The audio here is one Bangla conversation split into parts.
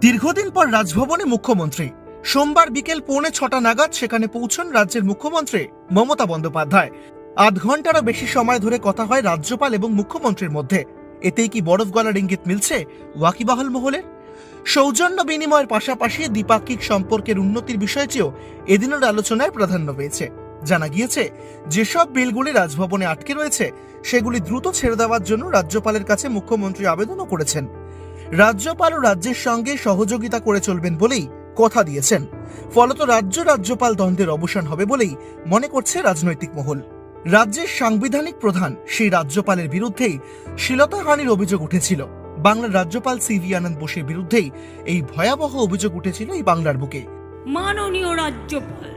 দীর্ঘদিন পর রাজভবনে মুখ্যমন্ত্রী। সোমবার বিকেল পৌনে ছটা নাগাদ সেখানে পৌঁছন রাজ্যের মুখ্যমন্ত্রী মমতা বন্দ্যোপাধ্যায়। আধ ঘন্টারও বেশি সময় ধরে কথা হয় রাজ্যপাল এবং মুখ্যমন্ত্রীর মধ্যে। এতেই কি বরফ গলার ইঙ্গিত মিলছে ওয়াকিবাহল মহলের? সৌজন্য বিনিময়ের পাশাপাশি দ্বিপাক্ষিক সম্পর্কের উন্নতির বিষয়টিও এদিনের আলোচনায় প্রাধান্য পেয়েছে। জানা গিয়েছে, যেসব বিলগুলি রাজভবনে আটকে রয়েছে, সেগুলি দ্রুত ছেড়ে দেওয়ার জন্য রাজ্যপালের কাছে মুখ্যমন্ত্রী আবেদনও করেছেন। রাজ্যপাল ও রাজ্যের সঙ্গে সহযোগিতা করে চলবেন বলেই কথা দিয়েছেন। ফলত রাজ্য রাজ্যপাল দ্বন্দ্বের অবসান হবে বলেই মনে করছে রাজনৈতিক মহল। রাজ্যের সাংবিধানিক প্রধান সেই রাজ্যপালের বিরুদ্ধেই শ্লীলতাহানির অভিযোগ উঠেছিল। বাংলার রাজ্যপাল সিভি আনন্দ বোসের বিরুদ্ধেই এই ভয়াবহ অভিযোগ উঠেছিল এই বাংলার বুকে। মাননীয় রাজ্যপাল,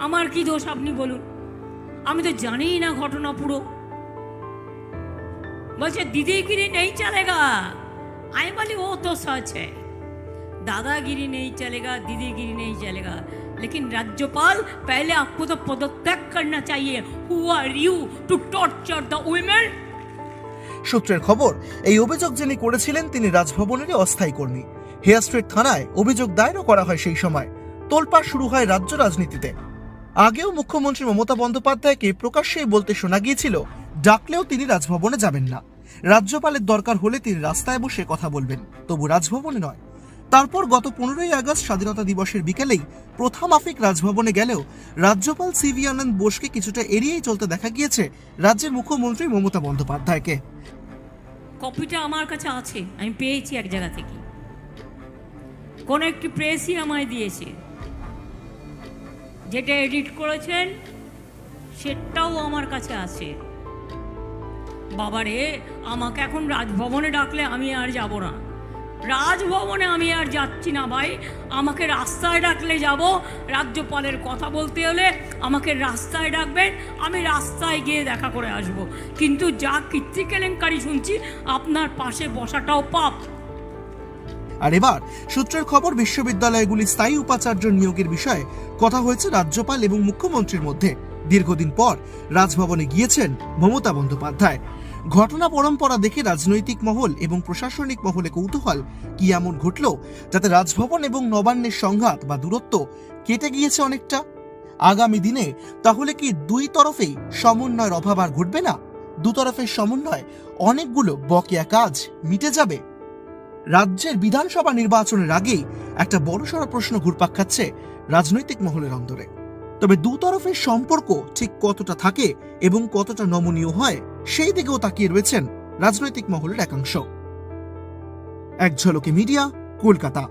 আমার কি দোষ আপনি বলুন? আমি তো জানিই না ঘটনা পুরো। বলছে দিদিগিরি নেই চলেগা আমি বলি ও তো সচ হ্যাঁ দাদাগিরি নেই চলেগা দিদিগিরি নেই চলেগা लेकिन রাজ্যপাল पहले आपको পদত্যাগ पदत्याग চাইয়ে who are you to to torture the women সূত্রের খবর, এই অভিযোগ যিনি করেছিলেন, তিনি রাজভবনেরই অস্থায়ী কর্মী। হেয়ার স্ট্রিট থানায় অভিযোগ দায়েরও করা হয় সেই সময়। তোলপাড় শুরু হয় রাজ্য রাজনীতিতে। আগেও মুখ্যমন্ত্রী মমতা বন্দ্যোপাধ্যায়কে প্রকাশ্যেই বলতে শোনা গিয়েছিল, ডাকলেও তিনি রাজভবনে যাবেন না। রাজ্যপালের দরকার হলে তিনি রাস্তায় বসে কথা বলবেন, তবু রাজভবনে নয়। তারপর গত পনেরোই আগস্ট স্বাধীনতা দিবসের বিকেলেই প্রথম আফিক রাজভবনে গেলেও রাজ্যপাল সিভি আনন্দ বোসকে কিছুটা এড়িয়েই চলতে দেখা গিয়েছে রাজ্যের মুখ্যমন্ত্রী মমতা বন্দ্যোপাধ্যায়কে। কপিটা আমার কাছে আছে, আমি পেয়েছি এক জায়গা থেকে। কোন একটি প্রেসই আমায় দিয়েছে। যেটা এডিট করেছেন, সেটাও আমার কাছে আছে। বাবারে, আমাকে এখন রাজভবনে ডাকলে আমি আর যাব না। রাজভবনে আমি আর যাচ্ছি না ভাই। আমাকে রাস্তায় ডাকলে যাব। রাজ্যপালের কথা বলতে হলে আমাকে রাস্তায় ডাকবেন। আমি রাস্তায় গিয়ে দেখা করে আসব। কিন্তু যা কীর্তি কেলেঙ্কারি শুনছি, আপনার পাশে বসাটাও পাপ। আর এবার সূত্রের খবর, বিশ্ববিদ্যালয়গুলি স্থায়ী উপাচার্য নিয়োগের বিষয়ে কথা হয়েছে রাজ্যপাল এবং মুখ্যমন্ত্রীর মধ্যে। দীর্ঘদিন পর রাজভবনে গিয়েছেন মমতা বন্দ্যোপাধ্যায়। ঘটনা পরম্পরা দেখে রাজনৈতিক মহল এবং প্রশাসনিক মহলে কৌতূহল কি এমন ঘটল, যাতে রাজভবন এবং নবান্নের সংঘাত বা দূরত্ব কেটে গিয়েছে অনেকটা? আগামী দিনে তাহলে কি দুই তরফেই সমন্বয়ের অভাব আর ঘটবে না? দুতরফের সমন্বয় অনেকগুলো বকেয়া কাজ মিটে যাবে। রাজ্যের বিধানসভা নির্বাচনের আগেই একটা বড়সড় প্রশ্ন ঘুরপাক খাচ্ছে রাজনৈতিক মহলের অন্তরে তবে দুতরফের সম্পর্ক ঠিক কতটা থাকে এবং কতটা নমনীয় হয়, সেই দিকেও তাকিয়ে রয়েছেন রাজনৈতিক মহলের একাংশ। এক ঝলকে মিডিয়া, কলকাতা।